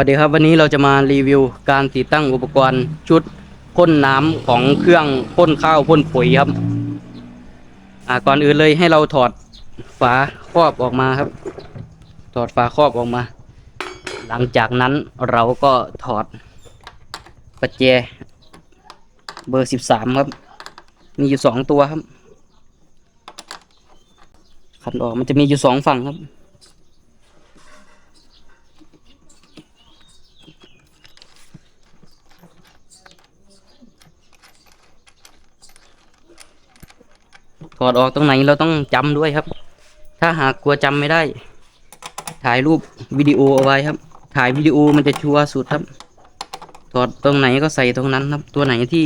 วัสดีครับวันนี้เราจะมารีวิวการติดตั้งอุปกรณ์ชุดพ่นน้ำของเครื่องพ่นข้าวพ่นปุ๋ยครับอ่าก่อนอื่นเลยให้เราถอดฝาครอบออกมาครับ ถอดฝาครอบออกมา หลังจากนั้นเราก็ถอดประแจเบอร์สิบสามครับ มีอยู่สองตัวครับขันออกมันจะมีอยู่สองฝั่งครับ ถอดออกตรงไหนเราต้องจำด้วยครับ ถ้าหากกลัวจำไม่ได้ ถ่ายรูปวิดีโอเอาไว้ครับ ถ่ายวิดีโอมันจะชัวร์สุดครับ ถอดตรงไหนก็ใส่ตรงนั้นครับ ตัวไหนที่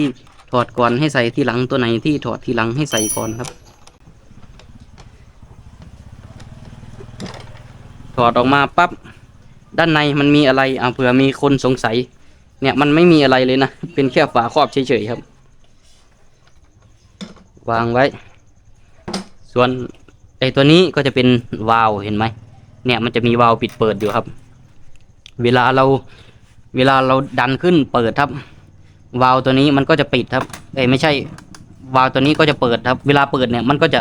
ถอดก่อนให้ใส่ที่หลังตัวไหนที่ถอดทีหลังให้ใส่ก่อนครับ ถอดออกมาปั๊บด้านในมันมีอะไรอ่าเผื่อมีคนสงสัย เนี่ยมันไม่มีอะไรเลยนะ เป็นแค่ฝาครอบเฉยๆครับ วางไว้ ส่วนไอตัวนี้ก็จะเป็นวาล์วเห็นไหมเนี่ยมันจะมีวาล์วปิดเปิดอยู่ครับ เวลาเราเวลาเราดันขึ้นเปิดครับ วาล์วตัวนี้มันก็จะปิดครับเอ้ไม่ใช่วาล์วตัวนี้ก็จะเปิดครับ เวลาเปิดเนี่ยมันก็จะ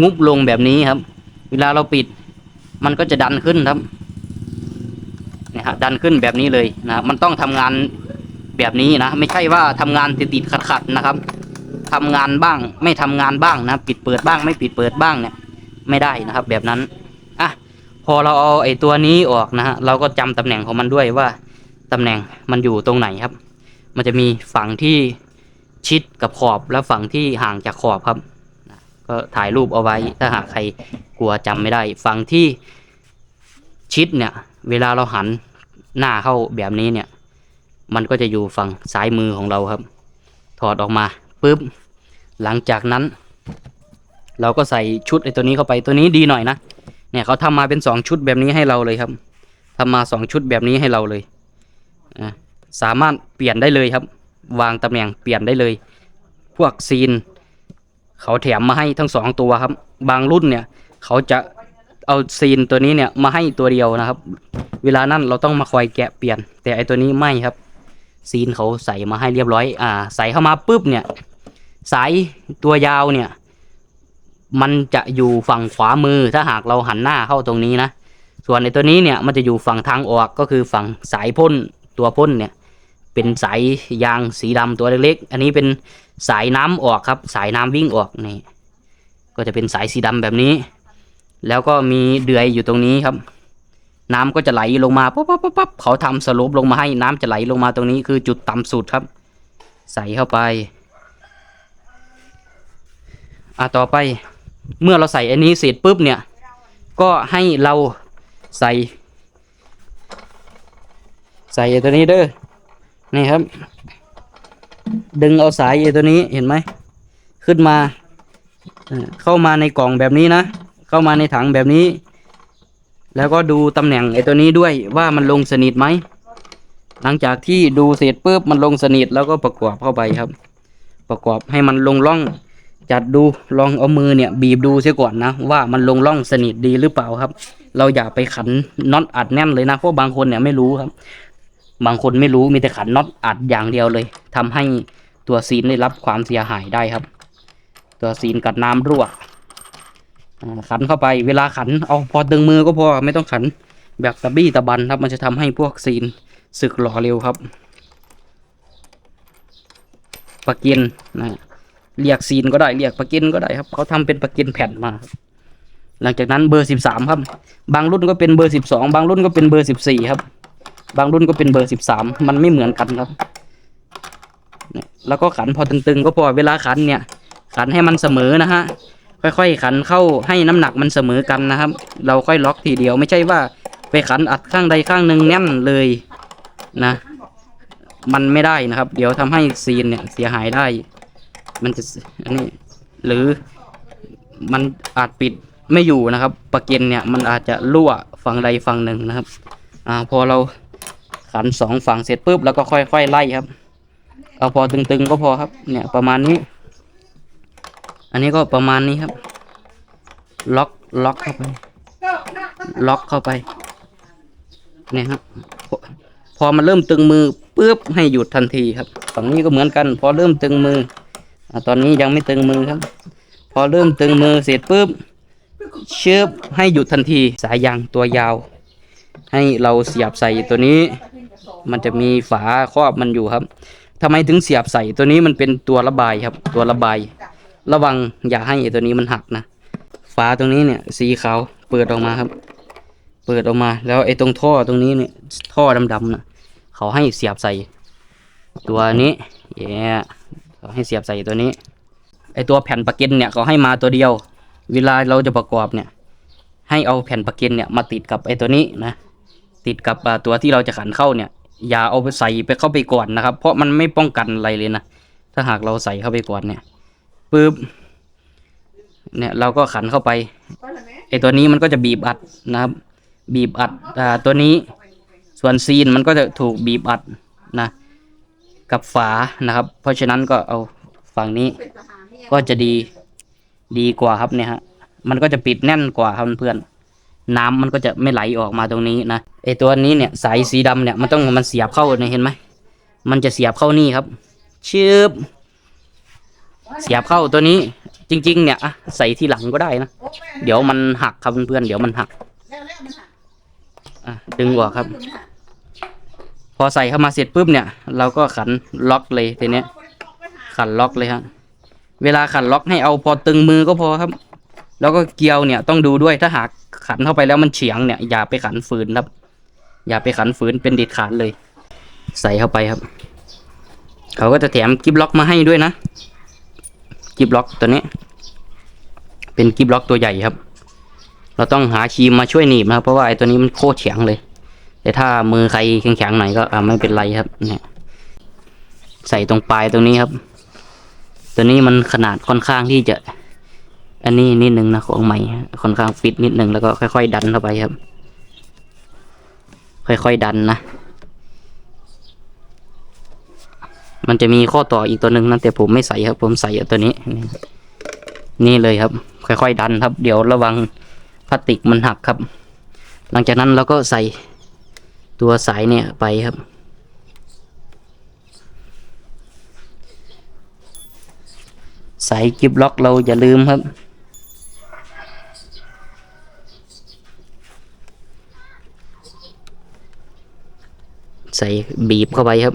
งุบลงแบบนี้ครับ เวลาเราปิด มันก็จะดันขึ้นครับเนี่ยฮะดันขึ้นแบบนี้เลยนะมันต้องทำงานแบบนี้นะ ไม่ใช่ว่าทำงานติดติดขัดขัดๆนะครับ ทำงานบ้าง ไม่ทำงานบ้างนะปิดเปิดบ้าง ไม่ปิดเปิดบ้างเนี่ยไม่ได้นะครับ แบบนั้นอะพอเราเอาไอ้ตัวนี้ออกนะฮะเราก็จำตำแหน่งของมันด้วยว่าตำแหน่งมันอยู่ตรงไหนครับ มันจะมีฝั่งที่ชิดกับขอบและฝั่งที่ห่างจากขอบครับก็ถ่ายรูปเอาไว้ถ้าหากใครกลัวจำไม่ได้ ฝั่งที่ชิดเนี่ย เวลาเราหันหน้าเข้าแบบนี้เนี่ย มันก็จะอยู่ฝั่งซ้ายมือของเราครับ ถอดออกมาปุ๊บ หลังจากนั้น เราก็ใส่ชุดไอ้ตัวนี้เข้าไปตัวนี้ดีหน่อยนะเนี่ยเขาทำมาเป็นสองชุดแบบนี้ให้เราเลยครับทำมาสองชุดแบบนี้ให้เราเลยอะสามารถเปลี่ยนได้เลยครับ วางตำแหน่งเปลี่ยนได้เลย พวกซีน เขาแถมมาให้ทั้งสองตัวครับ บางรุ่นเนี่ย เขาจะเอาซีนตัวนี้เนี่ยมาให้ตัวเดียวนะครับ เวลานั้นเราต้องมาคอยแกะเปลี่ยน แต่ไอตัวนี้ไม่ครับ ซีนเขาใส่มาให้เรียบร้อย อ่า ใส่เข้ามาปุ๊บเนี่ย สายตัวยาวเนี่ย มันจะอยู่ฝั่งขวามือถ้าหากเราหันหน้าเข้าตรงนี้นะ ส่วนในตัวนี้เนี่ยมันจะอยู่ฝั่งทางออกก็คือฝั่งสายพ่นตัวพ่นเนี่ย เป็นสายยางสีดำตัวเล็กๆ อันนี้เป็นสายน้ำออกครับ สายน้ำวิ่งออกนี่ ก็จะเป็นสายสีดำแบบนี้ แล้วก็มีเดือยอยู่ตรงนี้ครับน้ำก็จะไหลลงมาปั๊บปั๊บปั๊บปั๊บเขาทำสโลปลงมาให้น้ำจะไหลลงมาตรงนี้คือจุดต่ำสุดครับ ใส่เข้าไป อะต่อไปเมื่อเราใส่อันนี้เสร็จปุ๊บเนี่ย ก็ให้เราใส่ ใส่ตัวนี้เด้อนี่ครับ ดึงเอาสายไอ้ตัวนี้เห็นไหมขึ้นมาเอ่อเข้ามาในกล่องแบบนี้นะ เข้ามาในถังแบบนี้ แล้วก็ดูตำแหน่งไอ้ตัวนี้ด้วยว่ามันลงสนิทไหม หลังจากที่ดูเสร็จปุ๊บมันลงสนิทแล้วก็ประกอบเข้าไปครับ ประกอบให้มันลงร่อง จัดดูลองเอามือเนี่ยบีบดูเสียก่อนนะ ว่ามันลงร่องสนิทดีหรือเปล่าครับ เราอย่าไปขันน็อตอัดแน่นเลยนะเพราะบางคนเนี่ยไม่รู้ครับ บางคนไม่รู้มีแต่ขันน็อตอัดอย่างเดียวเลยทำให้ตัวซีนได้รับความเสียหายได้ครับ ตัวซีนกัดน้ำรั่วขันเข้าไปเวลาขันเอาพอตึงมือก็พอไม่ต้องขันแบบตะบี้ตะบันครับ มันจะทำให้พวกซีนสึกหล่อเร็วครับปะเกียนนะ เรียกซีนก็ได้เรียกปะกินก็ได้ครับเขาทำเป็นปะกินแผ่นมา หลังจากนั้นเบอร์สิบสามครับ บางรุ่นก็เป็นเบอร์สิบสองบางรุ่นก็เป็นเบอร์สิบสี่ครับ บางรุ่นก็เป็นเบอร์สิบสามมันไม่เหมือนกันครับแล้วก็ขันพอตึงๆ ก็พอเวลาขันเนี่ย ขันให้มันเสมอนะฮะค่อยๆขันเข้าให้น้ำหนักมันเสมอกันนะครับ เราค่อยล็อกทีเดียวไม่ใช่ว่าไปขันอัดข้างใดข้างหนึ่งแน่นเลยนะ มันไม่ได้นะครับ เดี๋ยวทำให้ซีนเนี่ยเสียหายได้ มันจะอันนี้หรือมันอาจปิดไม่อยู่นะครับปะเก็นเนี่ยมันอาจจะรั่วฝั่งใดฝั่งหนึ่งนะครับอ่าพอเราขันสองฝั่งเสร็จปุ๊บแล้วก็ค่อยๆไล่ครับ เอาพอตึงๆก็พอครับ เนี่ยประมาณนี้ อันนี้ก็ประมาณนี้ครับ ล็อกล็อกเข้าไป ล็อกเข้าไป เนี่ยครับพอมันเริ่มตึงมือปุ๊บให้หยุดทันทีครับ ฝั่งนี้ก็เหมือนกัน พอเริ่มตึงมือ ตอนนี้ยังไม่ตึงมือครับ พอเริ่มตึงมือเสร็จปุ๊บเชือบให้หยุดทันทีสายยางตัวยาว ให้เราเสียบใส่ตัวนี้ มันจะมีฝาครอบมันอยู่ครับทำไมถึงเสียบใส่ตัวนี้มันเป็นตัวระบายครับ ตัวระบาย ระวังอย่าให้ตัวนี้มันหักนะฝาตรงนี้เนี่ยสีขาวเปิดออกมาครับ เปิดออกมา แล้วไอ้ตรงท่อตรงนี้เนี่ยท่อดำๆนะเขาให้เสียบใส่ ตัวนี้แย่ เขาให้เสียบใส่ตัวนี้ ไอตัวแผ่นประกันเนี่ยเขาให้มาตัวเดียว เวลาเราจะประกอบเนี่ย ให้เอาแผ่นประกันเนี่ยมาติดกับไอตัวนี้นะ ติดกับตัวที่เราจะขันเข้าเนี่ย อย่าเอาไปใส่ไปเข้าไปก่อนนะครับ เพราะมันไม่ป้องกันอะไรเลยนะ ถ้าหากเราใส่เข้าไปก่อนเนี่ยปึ๊บ เนี่ยเราก็ขันเข้าไป ไอตัวนี้มันก็จะบีบอัดนะครับ บีบอัดอตัวนี้ ส่วนซีนมันก็จะถูกบีบอัดนะ กับฝานะครับ เพราะฉะนั้นก็เอาฝั่งนี้ก็จะดีดีกว่าครับเนี่ยฮะมันก็จะปิดแน่นกว่าครับเพื่อนๆน้ำมันก็จะไม่ไหลออกมาตรงนี้นะไอตัวนี้เนี่ยสายสีดำเนี่ยมันต้องมันเสียบเข้าเนี่ยเห็นไหมมันจะเสียบเข้านี่ครับชืบเสียบเข้าตัวนี้จริง ๆ เนี่ยอะใส่ทีหลังก็ได้นะเดี๋ยวมันหักครับเพื่อนๆเดี๋ยวมันหักอะดึงออกครับ พอใส่เข้ามาเสร็จปุ๊บเนี่ย เราก็ขันล็อกเลยทีเนี้ย ขันล็อกเลยฮะเวลาขันล็อกให้เอาพอตึงมือก็พอครับ แล้วก็เกลียวเนี่ยต้องดูด้วยถ้าหากขันเข้าไปแล้วมันเฉียงเนี่ยอย่าไปขันฝืนครับ อย่าไปขันฝืนเป็นเด็ดขาดเลย ใส่เข้าไปครับ เขาก็จะแถมกิฟล็อกมาให้ด้วยนะกิฟล็อกตัวนี้ เป็นกิฟล็อกตัวใหญ่ครับ เราต้องหาครีมมาช่วยหนีบนะครับเพราะว่าไอ้ตัวนี้มันโคตรแข็งเลย แต่ถ้ามือใครแข็งๆหน่อยก็อ่าไม่เป็นไรครับ เนี่ย ใส่ตรงปลายตรงนี้ครับ ตัวนี้มันขนาดค่อนข้างที่จะ อันนี้นิดนึงนะของใหม่ค่อนข้างฟิตนิดนึงแล้วก็ค่อย ๆ ดันเข้าไปครับ ค่อยๆดันนะมันจะมีข้อต่ออีกตัวหนึ่งนะแต่ผมไม่ใส่ครับ ผมใส่ตัวนี้ นี่เลยครับ ค่อยๆดันครับ เดี๋ยวระวังพลาสติกมันหักครับ หลังจากนั้นเราก็ใส่ ตัวสายเนี่ยไปครับ สายกิบล็อกเราอย่าลืมครับ ใส่บีบเข้าไปครับ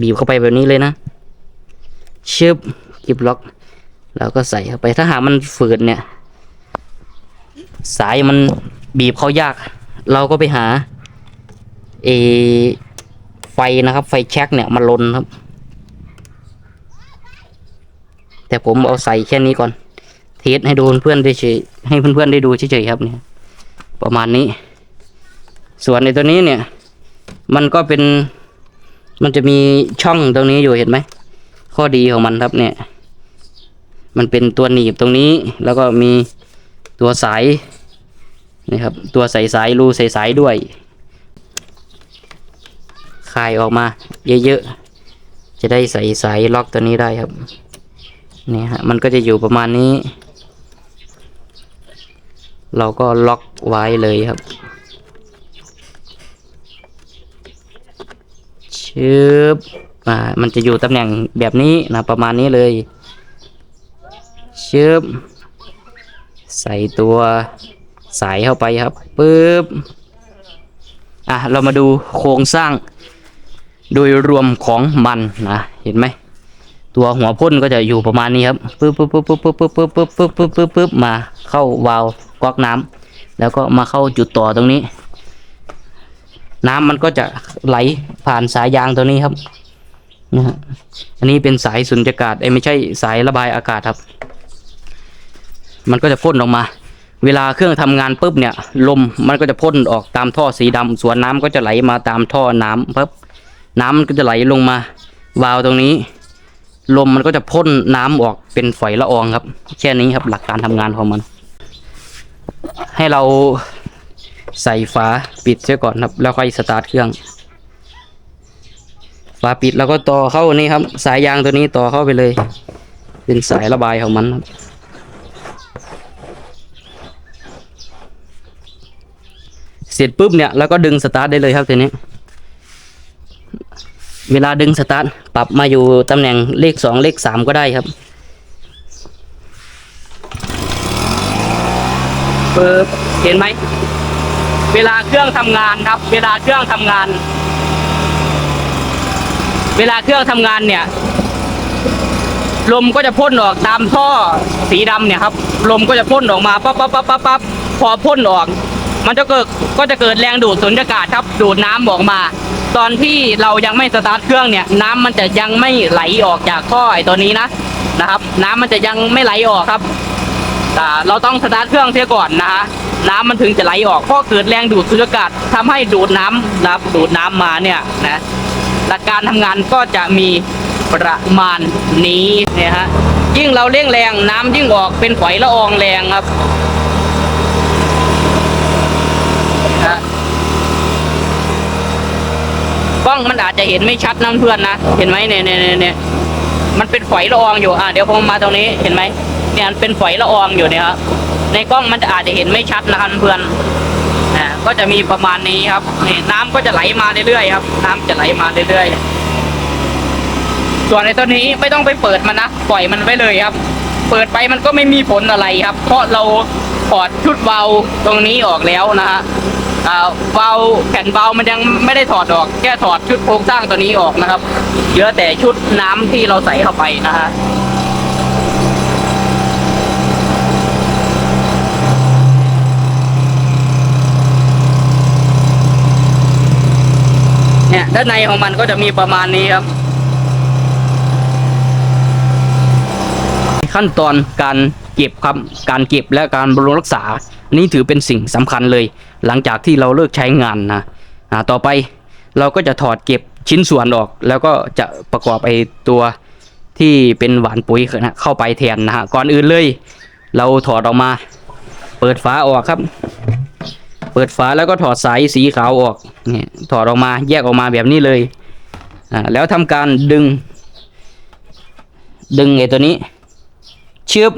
บีบเข้าไปแบบนี้เลยนะชึบกิบล็อก แล้วก็ใส่เข้าไปถ้าหากมันฝืดเนี่ย สายมัน บีบเขายาก เราก็ไปหาเออไฟนะครับ ไฟแช็กเนี่ยมาลนครับ แต่ผมเอาใส่แค่นี้ก่อน เทสให้ดูเพื่อนได้เฉยให้เพื่อนๆได้ดูเฉยๆครับเนี่ยประมาณนี้ ส่วนในตัวนี้เนี่ย มันก็เป็นมันจะมีช่องตรงนี้อยู่เห็นไหม ข้อดีของมันครับเนี่ย มันเป็นตัวหนีบตรงนี้ แล้วก็มีตัวสาย นี่ครับ ตัวใส่สายรูใส่สายด้วยคายออกมา เยอะๆ จะได้ใส่สายล็อกตัวนี้ได้ครับนี่ฮะมันก็จะอยู่ประมาณนี้ เราก็ล็อกไว้เลยครับชึบอ่ามันจะอยู่ตำแหน่งแบบนี้นะประมาณนี้เลยชึบใส่ตัว สายเข้าไปครับปึ๊บอะเรามาดูโครงสร้าง โดยรวมของมันนะเห็นไหมตัวหัวพ่นก็จะอยู่ประมาณนี้ครับปึ๊บปึ๊บปึ๊บปึ๊บปึ๊บปึ๊บปึ๊บปึ๊บปึ๊บปึ๊บปึ๊บมาเข้าวาล์วก๊อกน้ำแล้วก็มาเข้าจุดต่อตรงนี้ น้ำมันก็จะไหลผ่านสายยางตัวนี้ครับนะฮะอันนี้เป็นสายสุญญากาศไอ้ไม่ใช่สายระบายอากาศครับ มันก็จะพ่นออกมา เวลาเครื่องทำงานปุ๊บเนี่ย ลมมันก็จะพ่นออกตามท่อสีดำส่วนน้ำก็จะไหลมาตามท่อน้ำปุ๊บน้ำมันก็จะไหลลงมา วาล์วตรงนี้ ลมมันก็จะพ่นน้ำออกเป็นฝอยละอองครับ แค่นี้ครับหลักการทำงานของมัน ให้เราใส่ฝาปิดเสียก่อนครับ แล้วค่อยสตาร์ทเครื่องฝาปิดแล้วก็ต่อเข้านี่ครับ สายยางตัวนี้ต่อเข้าไปเลย เป็นสายระบายของมันครับ ร็จปุ๊บเนี่ยแล้วก็ดึงสตาร์ทได้เลยครับทีนี้ เวลาดึงสตาร์ทปรับมาอยู่ตำแหน่งเลขสองเลขสามก็ได้ครับปึ๊บเห็นไหม เวลาเครื่องทำงานครับ เวลาเครื่องทำงาน เวลาเครื่องทำงานเนี่ย ลมก็จะพ่นออกตามท่อสีดำเนี่ยครับ ลมก็จะพ่นออกมาปั๊บปั๊บปั๊บปั๊บพอพ่นออก มันจะเกิดก็จะเกิดแรงดูดสุญญากาศครับดูดน้ำออกมา ตอนที่เรายังไม่สตาร์ทเครื่องเนี่ย น้ำมันจะยังไม่ไหลออกจากท่อไอตัวนี้นะนะครับ น้ำมันจะยังไม่ไหลออกครับแต่เราต้องสตาร์ทเครื่องเสียก่อนนะฮะน้ำมันถึงจะไหลออกเพราะเกิดแรงดูดสุญญากาศทำให้ดูดน้ำนะครับดูดน้ำมาเนี่ยนะหลักการทำงานก็จะมีประมาณนี้เนี่ยฮะยิ่งเราเร่งแรงน้ำยิ่งออกเป็นฝอยละอองแรงครับนะ ก ล้องมันอาจจะเห็นไม่ชัดนะเพื่อนนะ เห็นไหมเนี่ยเนี่ยเนี่ยเนี่ยมันเป็นฝอยละอองอยู่ อะเดี๋ยวผมมาตรงนี้ เห็นไหมเนี่ยมันเป็นฝอยละอองอยู่เนี่ยครับ ในกล้องมันจะอาจจะเห็นไม่ชัดนะครับเพื่อนนะก็จะมีประมาณนี้ครับนี่น้ำก็จะไหลมาเรื่อยๆครับ น้ำจะไหลมาเรื่อยๆ ส่วนในตัวนี้ไม่ต้องไปเปิดมันนะ ปล่อยมันไว้เลยครับ เปิดไปมันก็ไม่มีผลอะไรครับ เพราะเราถอดชุดเบาตรงนี้ออกแล้วนะฮะ อ่าเบาแผ่นเบามันยังไม่ได้ถอดออก แค่ถอดชุดโครงสร้างตัวนี้ออกนะครับเหลือแต่ชุดน้ำที่เราใส่เข้าไปนะฮะเนี่ยด้านในของมันก็จะมีประมาณนี้ครับ ขั้นตอนการเก็บครับการเก็บและการบำรุงรักษา นี่ถือเป็นสิ่งสำคัญเลย หลังจากที่เราเลิกใช้งานนะต่อไปเราก็จะถอดเก็บชิ้นส่วนออก แล้วก็จะประกอบไอตัวที่เป็นหวานปุ๋ยนะเข้าไปแทนนะฮะก่อนอื่นเลย เราถอดออกมา เปิดฝาออกครับ เปิดฝาแล้วก็ถอดสายสีขาวออกนี่ถอดออกมาแยกออกมาแบบนี้เลยอ่าแล้วทำการดึง ดึงไอตัวนี้เชึบ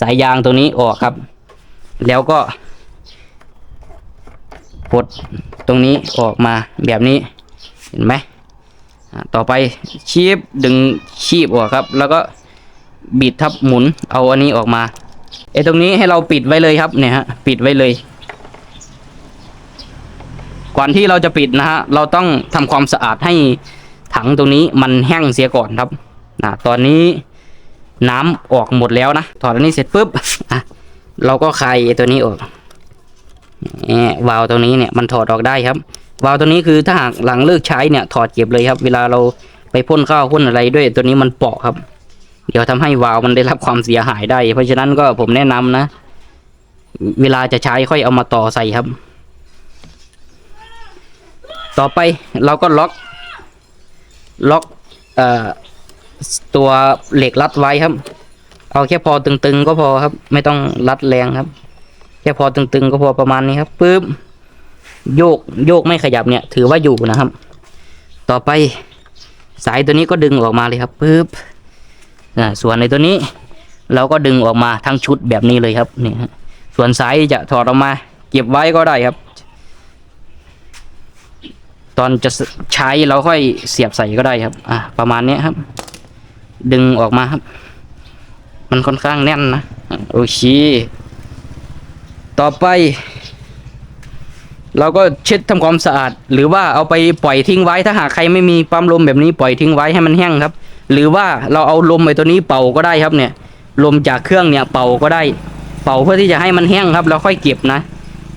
สายยางตัวนี้ออกครับ แล้วก็ ปลดตรงนี้ออกมาแบบนี้เห็นไหมต่อไปชีบดึงชีบออกครับ แล้วก็บิดทับหมุนเอาอันนี้ออกมาไอ้ตรงนี้ให้เราปิดไว้เลยครับเนี่ยฮะปิดไว้เลย ก่อนที่เราจะปิดนะฮะเราต้องทำความสะอาดให้ถังตรงนี้มันแห้งเสียก่อนครับนะตอนนี้น้ำออกหมดแล้วนะถอดอันนี้เสร็จปุ๊บอะเราก็คลายตัวนี้ออก วาล์วตรงนี้เนี่ยมันถอดออกได้ครับ วาล์วตัวนี้คือถ้าหากหลังเลิกใช้เนี่ยถอดเก็บเลยครับ เวลาเราไปพ่นข้าวพ่นอะไรด้วยตัวนี้มันเปาะครับ เดี๋ยวทำให้วาล์วมันได้รับความเสียหายได้ เพราะฉะนั้นก็ผมแนะนำนะ เวลาจะใช้ค่อยเอามาต่อใส่ครับ ต่อไปเราก็ล็อก ล็อกเอ่อตัวเหล็กรัดไว้ครับ เอาแค่พอตึงๆก็พอครับ ไม่ต้องรัดแรงครับ ค่พอตึงๆก็พอประมาณนี้ครับปึ๊บโยกโยกไม่ขยับเนี่ย ถือว่าอยู่นะครับ ต่อไปสายตัวนี้ก็ดึงออกมาเลยครับปึ๊บส่วนในตัวนี้ เราก็ดึงออกมาทั้งชุดแบบนี้เลยครับนี่ฮะส่วนสายจะถอดออกมา เก็บไว้ก็ได้ครับ ตอนจะใช้เราค่อยเสียบใส่ก็ได้ครับ อ่าประมาณนี้ครับ ดึงออกมาครับ มันค่อนข้างแน่นนะโอเค ต่อไป เราก็เช็ดทำความสะอาด หรือว่าเอาไปปล่อยทิ้งไว้ถ้าหากใครไม่มีปั๊มลมแบบนี้ปล่อยทิ้งไว้ให้มันแห้งครับ หรือว่าเราเอาลมไอ้ตัวนี้เป่าก็ได้ครับเนี่ย ลมจากเครื่องเนี่ยเป่าก็ได้ เป่าเพื่อที่จะให้มันแห้งครับแล้วค่อยเก็บนะ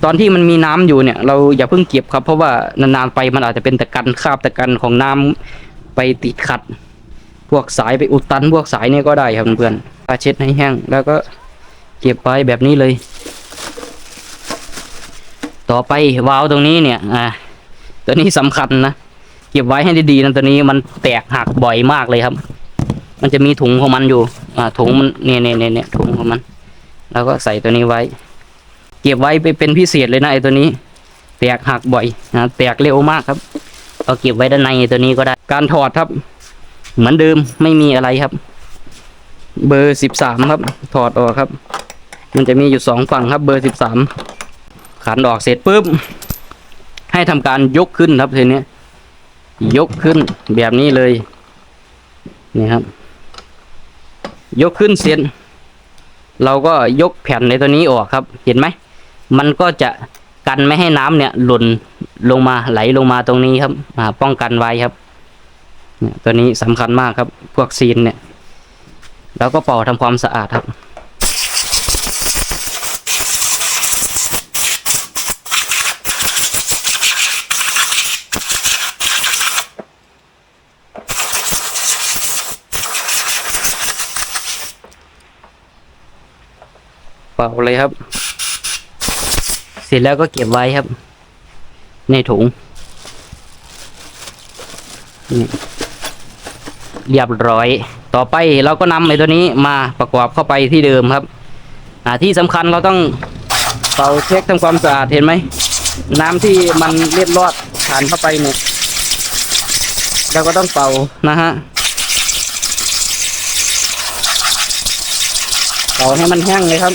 ตอนที่มันมีน้ำอยู่เนี่ย เราอย่าเพิ่งเก็บครับ เพราะว่านานๆไปมันอาจจะเป็นตะกันคาบตะกันของน้ำไปติดขัด พวกสายไปอุดตันพวกสายเนี่ยก็ได้ครับเพื่อนๆผ้าเช็ดให้แห้งแล้วก็เก็บไว้แบบนี้เลย ต่อไปวาล์วตรงนี้เนี่ยอ่าตัวนี้สำคัญนะเก็บไว้ให้ดีๆนะตัวนี้มันแตกหักบ่อยมากเลยครับ มันจะมีถุงของมันอยู่ อ่าถุงมันเนเนี่ยเนี่ยเนี่ยถุงของมัน แล้วก็ใส่ตัวนี้ไว้ เก็บไว้ไปเป็นพิเศษเลยนะไอ้ตัวนี้ แตกหักบ่อยนะแตกเร็วมากครับเอาเก็บไว้ด้านในตัวนี้ก็ได้ การถอดครับ เหมือนเดิมไม่มีอะไรครับ เบอร์สิบสามครับ ถอดออกครับ มันจะมีอยู่สองฝั่งครับ เบอร์สิบสาม ขันออกเสร็จปุ๊บให้ทำการยกขึ้นครับทีนี้ยกขึ้นแบบนี้เลยนี่ครับ ยกขึ้นเสร็จเราก็ยกแผ่นในตัวนี้ออกครับ เห็นไหมมันก็จะกันไม่ให้น้ำเนี่ย หล่นลงมาไหลลงมาตรงนี้ครับอ่าป้องกันไว้ครับเนี่ยตัวนี้สำคัญมากครับ พวกซีนเนี่ย แล้วก็เป่าทำความสะอาดครับ เป่าเลยครับ เสร็จแล้วก็เก็บไว้ครับ ในถุงเรียบร้อย ต่อไปเราก็นำไอ้ตัวนี้มาประกอบเข้าไปที่เดิมครับที่สำคัญเราต้องเป่าเช็คทำความสะอาดเห็นไหม น้ำที่มันเล็ดลอดผ่านเข้าไปเนี่ยเราก็ต้องเป่านะฮะเป่าให้มันแห้งเลยครับ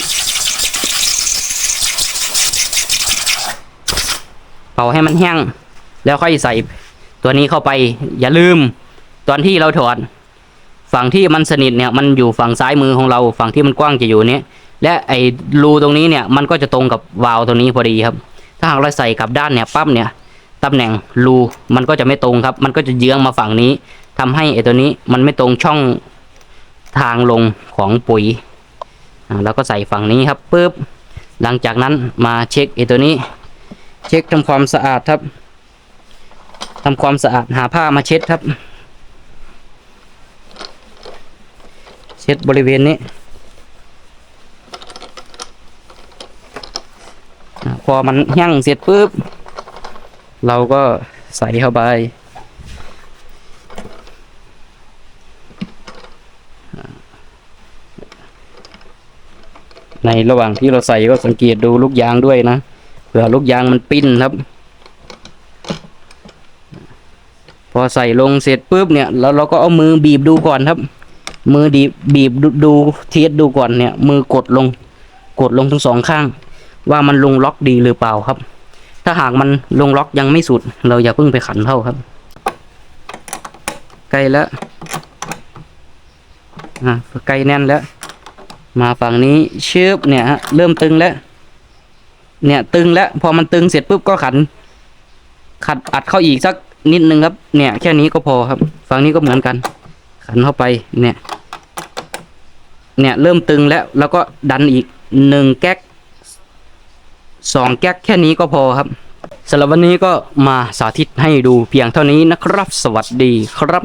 เป่าให้มันแห้ง แล้วค่อยใส่ตัวนี้เข้าไป อย่าลืม ตอนที่เราถอดฝั่งที่มันสนิทเนี่ย มันอยู่ฝั่งซ้ายมือของเรา ฝั่งที่มันกว้างจะอยู่เนี้ยและไอ้รูตรงนี้เนี่ย มันก็จะตรงกับวาล์วตัวนี้พอดีครับ ถ้าหากเราใส่กับด้านเนี่ยปั๊บเนี่ยตำแหน่งรูมันก็จะไม่ตรงครับ มันก็จะเยื้องมาฝั่งนี้ทำให้ไอ้ตัวนี้มันไม่ตรงช่องทางลงของปุ๋ยอ่าแล้วก็ใส่ฝั่งนี้ครับปุ๊บหลังจากนั้นมาเช็คไอ้ตัวนี้ เช็คทำความสะอาดครับทำความสะอาดหาผ้ามาเช็ดครับ เช็ดบริเวณนี้ พอมันแห้งเสร็จปุ๊บ เราก็ใส่เข้าไปในระหว่างที่เราใส่ก็สังเกตดูลูกยางด้วยนะ ผื่อลูกยางมันปิ้นครับ พอใส่ลงเสร็จปุ๊บเนี่ยแล้วเราก็เอามือบีบดูก่อนครับ มือดีบีบดูดูเทสดูก่อนเนี่ย มือกดลงกดลงทั้งสองข้าง ว่ามันลงล็อกดีหรือเปล่าครับ ถ้าหากมันลงล็อกยังไม่สุด เราอย่าเพิ่งไปขันเท่าครับใกล้แล้วอะใกล้แน่นแล้ว มาฝั่งนี้ชืบเนี่ยฮะเริ่มตึงแล้ว เนี่ย ตึงแล้วพอมันตึงเสร็จปุ๊บก็ขัน ขัดอัดเข้าอีกสักนิดนึงครับ เนี่ย แค่นี้ก็พอครับ ฝั่งนี้ก็เหมือนกัน ขันเข้าไปเนี่ย เนี่ยเริ่มตึงแล้ว แล้วก็ดันอีกหนึ่งแก๊กสองแก๊กแค่นี้ก็พอครับสำหรับวันนี้ก็มาสาธิตให้ดูเพียงเท่านี้นะครับ สวัสดีครับ